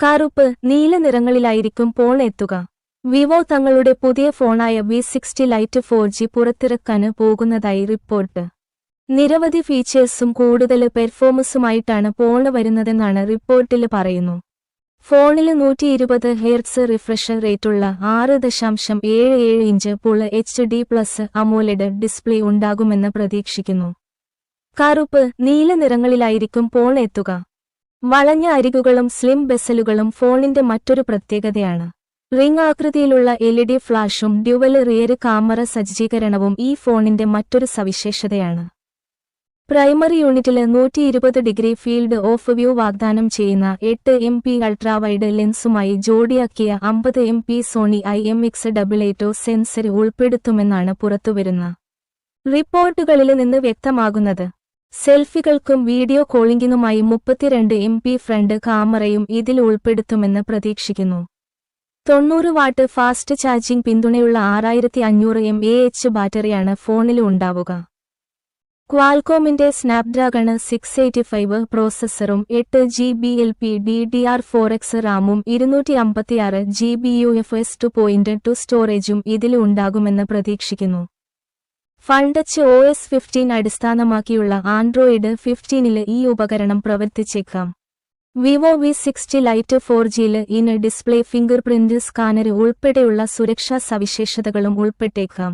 കറുപ്പ് നീല നിറങ്ങളിലായിരിക്കും പോൾ എത്തുക. വിവോ തങ്ങളുടെ പുതിയ ഫോണായ V sixty lite four G പുറത്തിറക്കാന് പോകുന്നതായി റിപ്പോർട്ട്. നിരവധി ഫീച്ചേഴ്സും കൂടുതൽ പെർഫോമൻസുമായിട്ടാണ് ഫോൺ വരുന്നതെന്നാണ് റിപ്പോർട്ടിൽ പറയുന്നു. ഫോണിൽ നൂറ്റി ഇരുപത് ഹെയർസ് റിഫ്രഷർ റേറ്റുള്ള ആറ് ദശാംശം ഏഴ് ഏഴ് inch full H D plus AMOLED display ഉണ്ടാകുമെന്ന് പ്രതീക്ഷിക്കുന്നു. കറുപ്പ് നീല നിറങ്ങളിലായിരിക്കും പോൾ എത്തുക. വളഞ്ഞ അരികുകളും സ്ലിം ബെസലുകളും ഫോണിന്റെ മറ്റൊരു പ്രത്യേകതയാണ്. റിംഗ് ആകൃതിയിലുള്ള എൽ ഇ ഡി ഫ്ലാഷും ഡ്യുവൽ റിയർ ക്യാമറ സജ്ജീകരണവും ഈ ഫോണിന്റെ മറ്റൊരു സവിശേഷതയാണ്. പ്രൈമറി യൂണിറ്റിൽ നൂറ്റി ഇരുപത് ഡിഗ്രി ഫീൽഡ് ഓഫ് വ്യൂ വാഗ്ദാനം ചെയ്യുന്ന എട്ട് എം പി അൾട്രാവൈഡ് ലെൻസുമായി ജോഡിയാക്കിയ അമ്പത് M P Sony I M X double eight sensor ഉൾപ്പെടുത്തുമെന്നാണ് പുറത്തുവരുന്ന റിപ്പോർട്ടുകളിൽ നിന്ന് വ്യക്തമാകുന്നത്. സെൽഫികൾക്കും വീഡിയോ കോളിംഗിനുമായി മുപ്പത്തിരണ്ട് എം പി ഫ്രണ്ട് ക്യാമറയും ഇതിൽ ഉൾപ്പെടുത്തുമെന്ന് പ്രതീക്ഷിക്കുന്നു. തൊണ്ണൂറ് വാട്ട് ഫാസ്റ്റ് ചാർജിംഗ് പിന്തുണയുള്ള ആറായിരത്തി അഞ്ഞൂറ് എം എ എച്ച് ബാറ്ററിയാണ് ഫോണിലും ഉണ്ടാവുക. ക്വാൽകോമിന്റെ സ്നാപ്ഡ്രാഗണ് സിക്സ് എയ്റ്റി ഫൈവ് പ്രോസസ്സറും എട്ട് G B L P D D R four X റാമും ഇരുന്നൂറ്റി അമ്പത്തിയാറ് G B U F S two point two സ്റ്റോറേജും ഇതിൽ ഉണ്ടാകുമെന്ന് പ്രതീക്ഷിക്കുന്നു. ഫണ്ടച്ച് ഒ എസ് ഫിഫ്റ്റീൻ അടിസ്ഥാനമാക്കിയുള്ള ആൻഡ്രോയിഡ് ഫിഫ്റ്റീനിൽ ഈ ഉപകരണം പ്രവർത്തിച്ചേക്കാം. Vivo V sixty lite four ജിയിൽ in display fingerprint scanner ഉൾപ്പെടെയുള്ള സുരക്ഷാ സവിശേഷതകളും ഉൾപ്പെട്ടേക്കാം.